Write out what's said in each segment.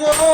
ও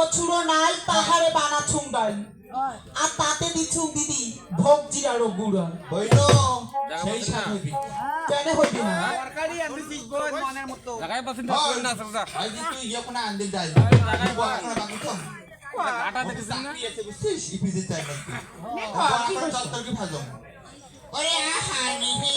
কচুরো নাই তাহারে বানা ছুংডাল আর তাতে দিছুং দিদি ভোগ জিরারো গুড়া হইল সেই সাথ হইবি। কেন হইবি না? তরকারি আমি শিখব মনের মতো। জায়গায় পাচ্ছেন না সরসা আই দি তুই ইয়া কোনা আন্দিল যাই। বড় করে বাকি তো। কাটা দেখেছেন না? আছে বুঝছিস? ইপিজে চাই না তুই বড় করে চত্বর কি ভাজম? ওরে হানি হে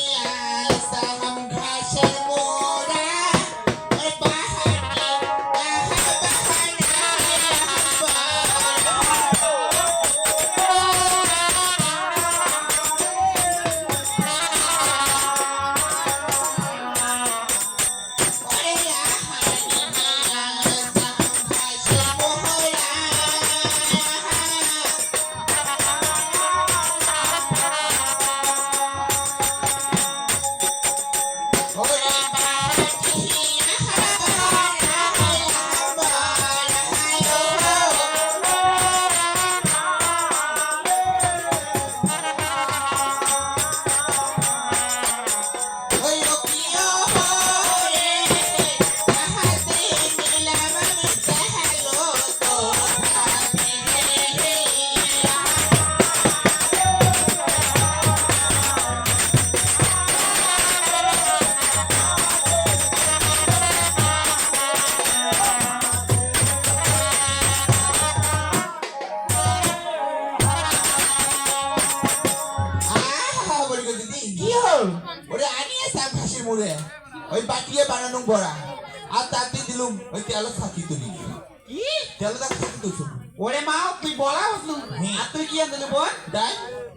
তেল থাকি তুলি কি? তেল থাকি তো শুন ওরে মা তুই বলা হসলু আর তুই কি আনলি বল দাই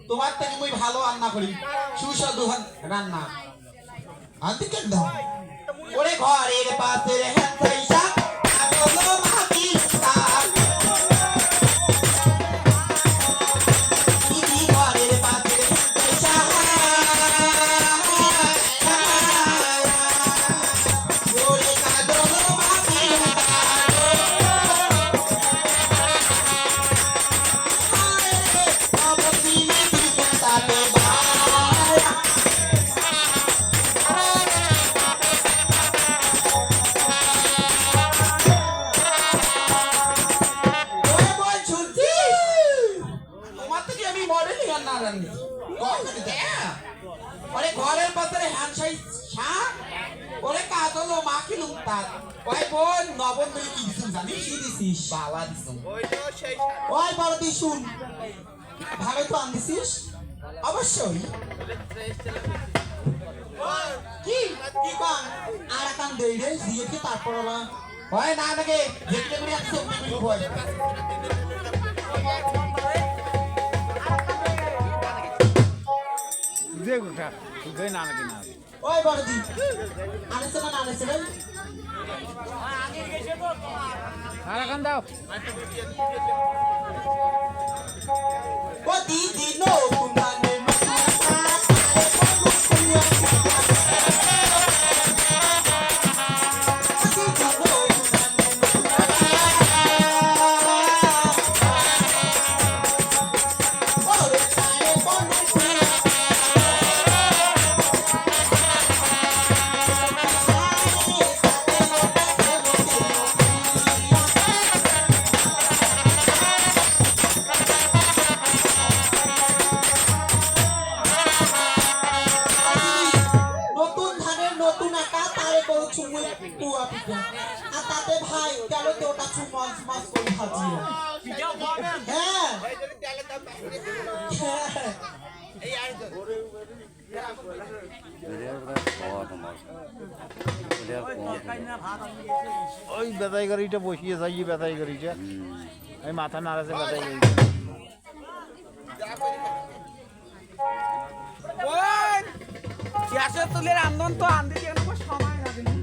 তোমার থেকে মুই ভালো রান্না করি। সুস্বাদু রান্না। আনতে কেন দাও ওরে ঘরের পাশের হ্যাঁ শুন ভাবে তো আনদিছিস অবশ্যই। কি? কি কান আর কান দেই রে দিয়ে কি তারপর হয় না নাকি? যেতে করে ওকে হয়। গোটা যে না নাকি না? ওই বড় দি আনেছে না না আনেছে রে? আর এখন দাও। ও দিদি নো কুনানে তাতে ভাই গেল তো ওটা মাছ মাছ করে ভাজি হ্যাঁ। হ্যাঁ। ওই বেতাই গাড়িটা বসিয়ে যাই বেতাই গাড়িটা আমি মাথা নাড়াছে বেতাই গাড়িটা তুলের আন্দোলন তো আনতে সময় না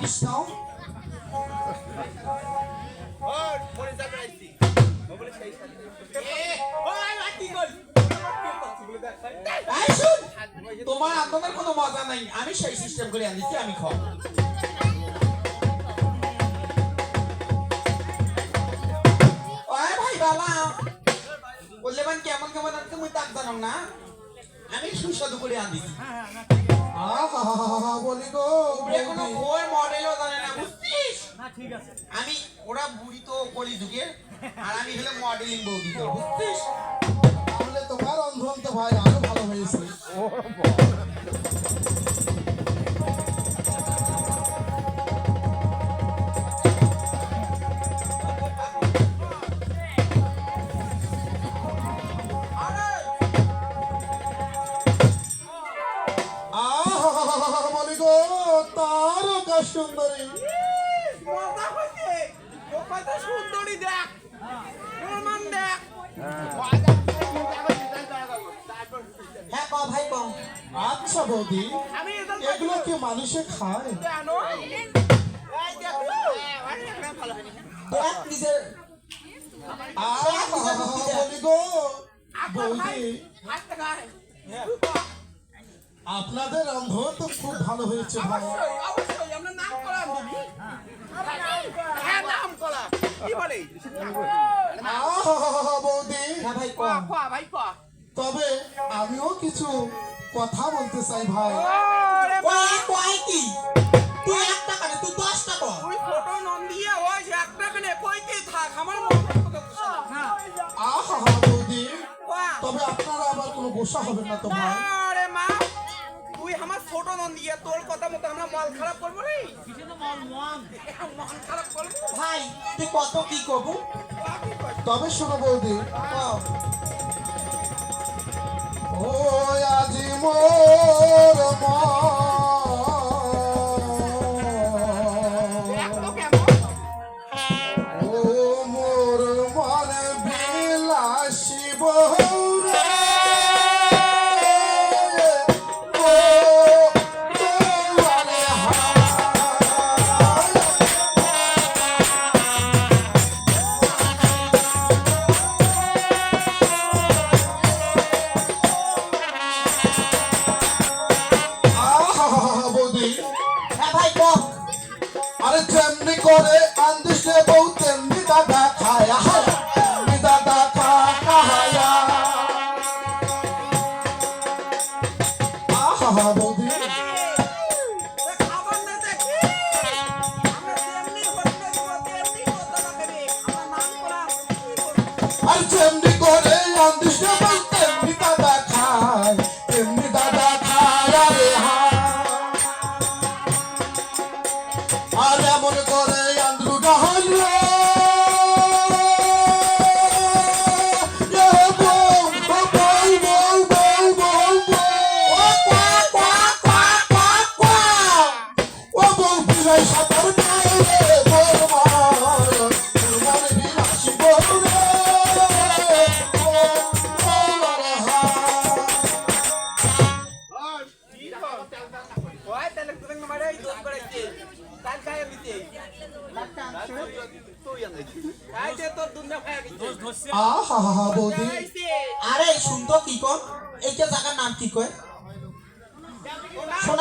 কৃষ্ণ তোমার আন্দোলনের কোনো মজা নাই আমি সেই সিস্টেম করে আনিছি আমি খাও বললে মানে তুমি তাক জানাম না। আমি সুস্বাদু করে আনি বলি গো উপরে কোনো বই মডেলও জানে না বুঝছিস? আমি ওরা বুড়ি তো কলি যুগের আর আমি হলে মডেলিং বৌদি। তো বুঝছিস? তাহলে তোমার অন্ধন্ত ভাই আরও ভালো হয়েছে। সুন্দরী মজা হয়েছে ও কত সুন্দরী দেখ প্রমাণ দেখ হ্যাঁ ক ভাই ক আপনাদের রন্ধন তো খুব ভালো হয়েছে, ভাই। হ্যাঁ নাম করা কি বলে বৌদি। ভাই ক ক ক ভাই ক তবে আমিও কিছু কথা বলতে চাই ভাই কয় কি তুই এক টাকা না তুই দশ টাকা তুই ফটো নন দিয়ে ওই একটা কেনে কইতে থাক আমার মন হ্যাঁ আহা বৌদি তবে আপনারা আবার কোনো গোসা হবে না তো ভাই। তুই আমার ছোট নন দিয়ে তোর কথা মতো আমরা মল খারাপ করব রে? মন? মন খারাপ করব? ভাই তুই কত কি করব। তবে শুনে বৌদি। ও আজি মোর দেখ আহা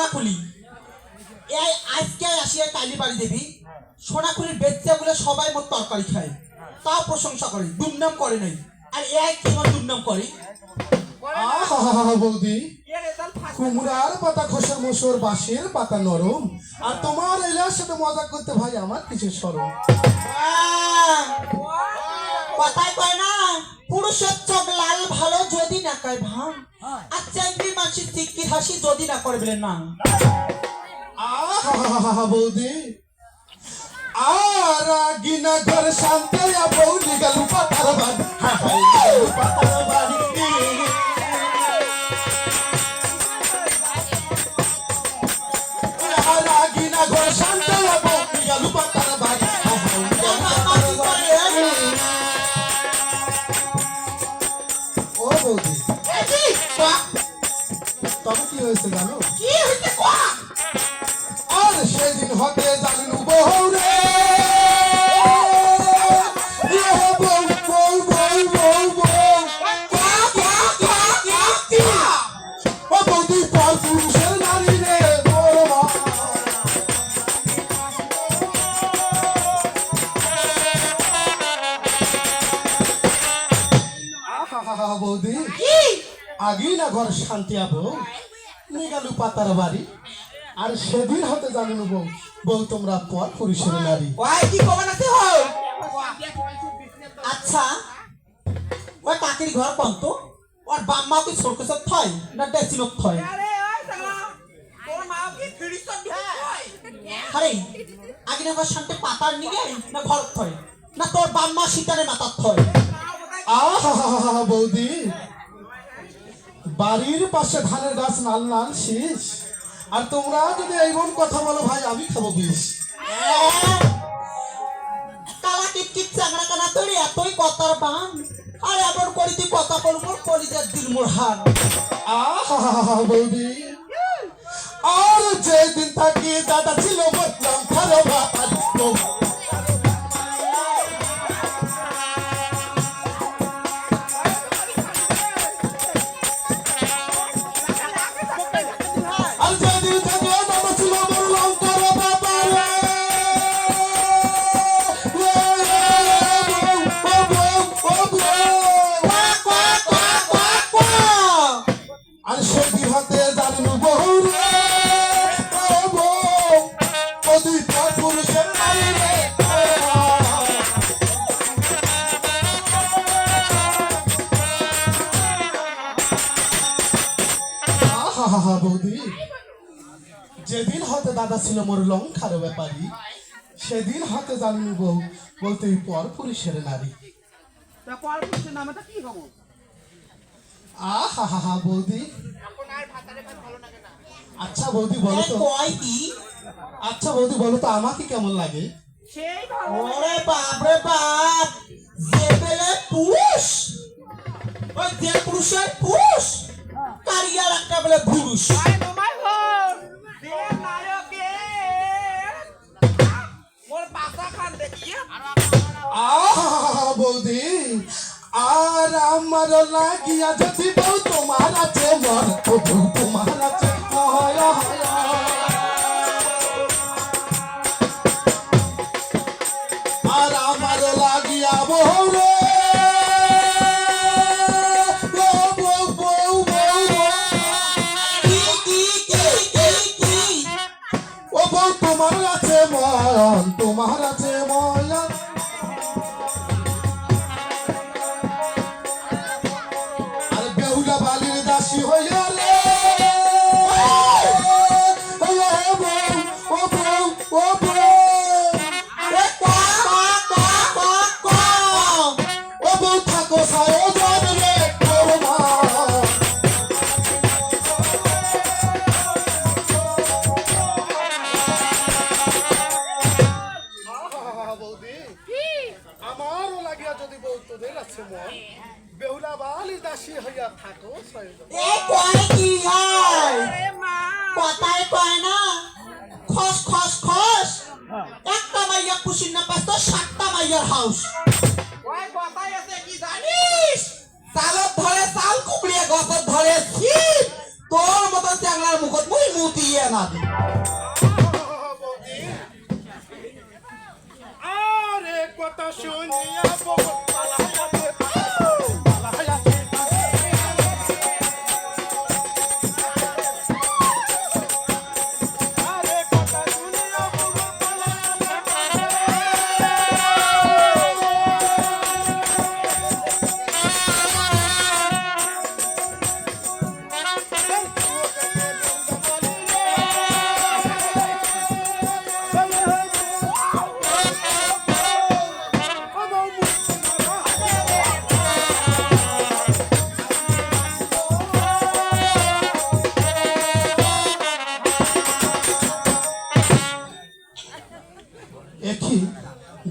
সোনাকুলি। এই আজকে আসিয়া কালি বাড়ি দেবি সোনাকুলির বেচ্চাগুলো সবাই মোট তরকারি খায়। তাও প্রশংসা করে দুর্নাম করে নাই। আর এই কি আমার দুর্নাম করে। বৌদি। কুমড়ার পাতা খসর মসর বাঁশের পাতা নরম। আর তোমার এলার সাথে মজা করতে ভাই আমার কিছু সরম কথায় কয় না পুরুষের চোখ লাল ভালো যদি না কয় ভাঙ। মানুষের হাসি যদি না বলে না। হা বৌদি। আর গিনা ঘর শান্তি বৌদি গেল পাতার বাড়ি। পাতার বাড়ি। ঘর শান্তি আবো। নিগালু পাতার বাড়ি। আর সেদিন হতে জানেন বউ। বউ তোমরা পর পুরুষের নারী। ওই কি কমানাতে হয় আচ্ছা। ওই কাকির ঘর পন্ত ওর বাম্মা কি সরকে সব থয় না ডেসিনক থয়? আরে মা তো আগে না ঘর শান্তি পাতার নিগে না ঘর থয়? না তোর বাম্মা সীতারে মাতার থয়? আহা বৌদি। বাড়ির পাশে ধানের গাছ নাল নাল শীষ। আর তোমরা যদি এইমন কথা বলো ভাই আমি খাব বিষ। কালা কিট কিট কানা তোর এতই কথার বান। আর এমন করি তুই কথা বলব কলিজার দিল মোর হান। আহা বৌদি। আর যেদিন থাকি দাদা ছিল বললাম খারো ছিল মোর লঙ্কার ব্যাপারী। সেদিন হতে জানু বউ বলতে পর পুরুষের নারী। বৌদি। আচ্ছা বৌদি বলো তো। আচ্ছা বৌদি বলো তো আমাকে কেমন লাগে? সেই ভালো ওরে বাপ রে বাপ যে বেলে পুরুষ ওই যে পুরুষের পুরুষ কারিয়ার একটা বেলে পুরুষ বৌদি আর আমার লাগিয়া যদি বউ তোমার আছে ও তোমার 喜欢 কি হয়? কথায় কয় না। খস খস খস। পুষির না পাস তো সাতটা মাইয়ার হাউস। কথাই আছে কি জানিস? চালত ধরে চাল কুকড়িয়ে গছত ধরে শীত তোর মতন চ্যাংলার মুখত মুই মুতিয়ে না আরে কথা শুনিয়া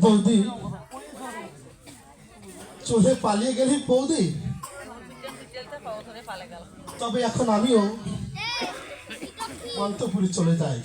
বৌদি। চোখে পালিয়ে গেলি বৌদি? তবে এখন আমিও অন্তপুরে চলে যাই।